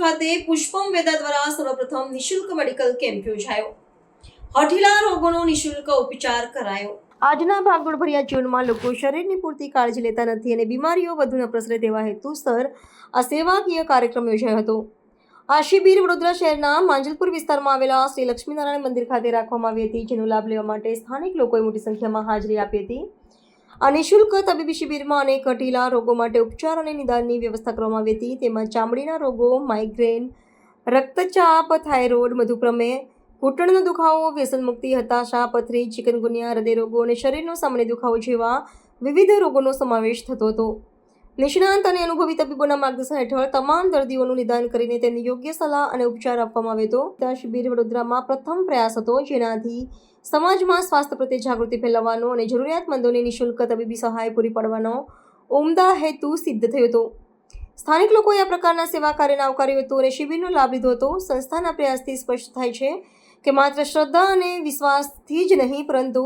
ખાતે પુષ્પમ વેદા દ્વારા સર્વપ્રથમ નિશુલ્ક મેડિકલ કેમ્પ યોજાયો. હઠીલા રોગોનો નિશુલ્ક ઉપચાર કરાયો. આજના ભાગદોડ ભર્યા જીવનમાં લોકો શરીરની પૂરતી કાળજી લેતા નથી અને બીમારીઓ વધુ ન પ્રસરે તેવા હેતુસર આ સેવાકીય કાર્યક્રમ યોજાયો હતો. આ શિબિર વડોદરા શહેરના માંજલપુર વિસ્તારમાં આવેલા શ્રી લક્ષ્મીનારાયણ મંદિર ખાતે રાખવામાં આવી હતી, જેનો લાભ લેવા માટે સ્થાનિક લોકોએ મોટી સંખ્યામાં હાજરી આપી હતી. આ નિઃશુલ્ક તબીબી શિબિરમાં અનેક હઠીલા રોગો માટે ઉપચાર અને નિદાનની વ્યવસ્થા કરવામાં આવી હતી. તેમાં ચામડીના રોગો માઇગ્રેન રક્તચાપ થાઇરોઇડ મધુપ્રમેહ ઘૂંટણનો દુખાવો, વ્યસન મુક્તિ, હતાશા, પથરી, ચિકનગુનિયા હૃદય રોગો અને શરીરનો સામાન્ય દુખાવો જેવા વિવિધ રોગોનો સમાવેશ થતો હતો. નિષ્ણાંત અને અનુભવી તબીબોના માર્ગદર્શન હેઠળ તમામ દર્દીઓનું નિદાન કરીને તેમને યોગ્ય સલાહ અને ઉપચાર આપવામાં આવ્યો હતો ત્યાં શિબિર વડોદરામાં પ્રથમ પ્રયાસ હતો, જેનાથી સમાજમાં સ્વાસ્થ્ય પ્રત્યે જાગૃતિ ફેલાવવાનો અને જરૂરિયાતમંદોને નિઃશુલ્ક તબીબી સહાય પૂરી પાડવાનો ઉમદા હેતુ સિદ્ધ થયો હતો. સ્થાનિક લોકોએ આ પ્રકારના સેવા કાર્યને આવકાર્યું હતું અને શિબિરનો લાભ લીધો હતો. સંસ્થાના પ્રયાસથી સ્પષ્ટ થાય છે કે માત્ર શ્રદ્ધા અને વિશ્વાસથી જ નહીં, પરંતુ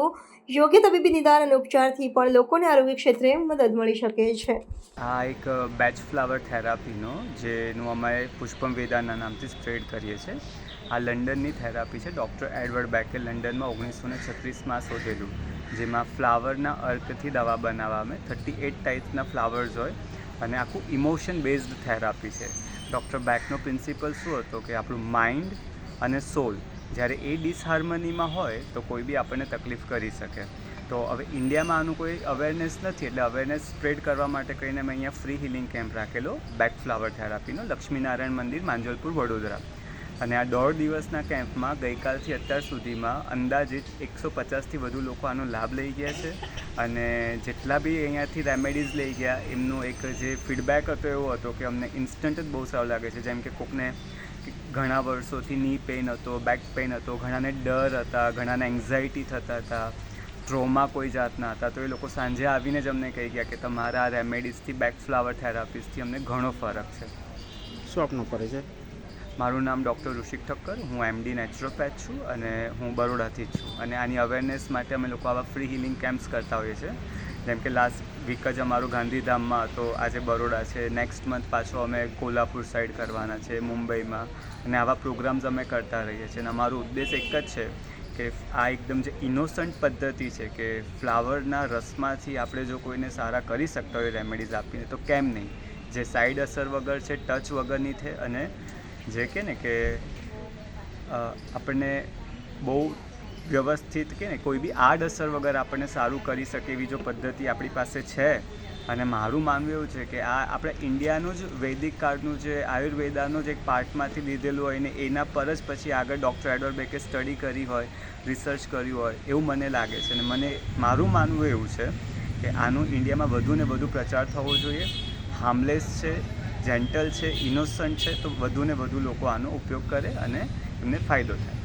યોગ્ય તબીબી નિદાન અને ઉપચારથી પણ લોકોને આરોગ્ય ક્ષેત્રે મદદ મળી શકે છે. આ એક બેચ ફ્લાવર થેરાપીનો, જેનું અમે પુષ્પમ વેદાના નામથી સ્પ્રેડ કરીએ છીએ. આ લંડનની થેરાપી છે. ડૉક્ટર એડવર્ડ બેકે લંડનમાં ઓગણીસો ને છત્રીસમાં શોધેલું, જેમાં ફ્લાવરના અર્કથી દવા બનાવવામાં થર્ટી એટ ટાઈપ્સના ફ્લાવર્સ હોય અને આખું ઇમોશન બેઝડ થેરાપી છે. ડૉક્ટર બેકનો પ્રિન્સિપલ શું હતો કે આપણું માઇન્ડ અને સોલ જ્યારે એ ડિસહાર્મનીમાં હોય તો કોઈ બી આપણને તકલીફ કરી શકે. તો હવે ઇન્ડિયામાં આનું કોઈ અવેરનેસ નથી, એટલે અવેરનેસ સ્પ્રેડ કરવા માટે કહીને મેં અહીંયા ફ્રી હિલિંગ કેમ્પ રાખેલો બેક ફ્લાવર થેરાપીનો લક્ષ્મીનારાયણ મંદિર, માંજલપુર, વડોદરા. અને આ દોઢ દિવસના કેમ્પમાં ગઈકાલથી અત્યાર સુધીમાં અંદાજિત એકસો પચાસથી વધુ લોકો આનો લાભ લઈ ગયા છે. અને જેટલા બી અહીંયાથી રેમેડીઝ લઈ ગયા, એમનો એક જે ફીડબેક હતો એવો હતો કે અમને ઇન્સ્ટન્ટ જ બહુ સારું લાગે છે. જેમ કે કોકને ઘણા વર્ષોથી ની પેઇન હતો બેક પેઇન હતો ઘણાને ડર હતા ઘણાને એન્ઝાયટી થતા હતા ટ્રોમા કોઈ જાતના હતા. તો એ લોકો સાંજે આવીને જ અમને કહી ગયા કે તમારા આ રેમેડીઝથી બેક ફ્લાવર થેરાપીસથી અમને ઘણો ફરક છે. શું આપનો પરિચય? મારું નામ ડૉક્ટર ઋષિક ઠક્કર હું એમડી નેચરોપેથ છું અને હું બરોડાથી જ છું. અને આની અવેરનેસ માટે અમે લોકો આવા ફ્રી હિલિંગ કેમ્પ્સ કરતા હોઈએ છીએ. જેમ કે લાસ્ટ વીક જ અમારું ગાંધીધામમાં હતો. આજે બરોડા છે. નેક્સ્ટ મંથ પાછો અમે કોલ્હાપુર સાઈડ કરવાના છે, મુંબઈમાં. અને આવા પ્રોગ્રામ્સ અમે કરતા રહીએ છીએ. અને અમારો ઉદ્દેશ એક જ છે કે આ એકદમ જે ઇનોસન્ટ પદ્ધતિ છે કે ફ્લાવરના રસમાંથી આપણે જો કોઈને સારા કરી શકતા હોય રેમેડીઝ આપીને, તો કેમ નહીં? જે સાઈડ અસર વગર છે ટચ વગરની છે અને જે કે ને કે આપણને બહુ વ્યવસ્થિત કે ને કોઈ બી આડઅસર વગર આપણને સારું કરી શકે એવી જો પદ્ધતિ આપણી પાસે છે. અને મારું માનવું એવું છે કે આ આપણે ઇન્ડિયાનું જ વૈદિક કાળનું જે આયુર્વેદાનું જ એક પાર્ટમાંથી લીધેલું હોય ને એના પર જ પછી આગળ ડૉક્ટર એડવર્ડ બેકે સ્ટડી કરી હોય, રિસર્ચ કર્યું હોય, એવું મને લાગે છે. અને મને, મારું માનવું એવું છે કે આનું ઇન્ડિયામાં વધુ ને વધુ પ્રચાર થવો જોઈએ. હાર્મલેસ છે જેન્ટલ છે ઇનોસન્ટ છે, તો વધુ ને વધુ લોકો આનો ઉપયોગ કરે અને એમને ફાયદો થાય.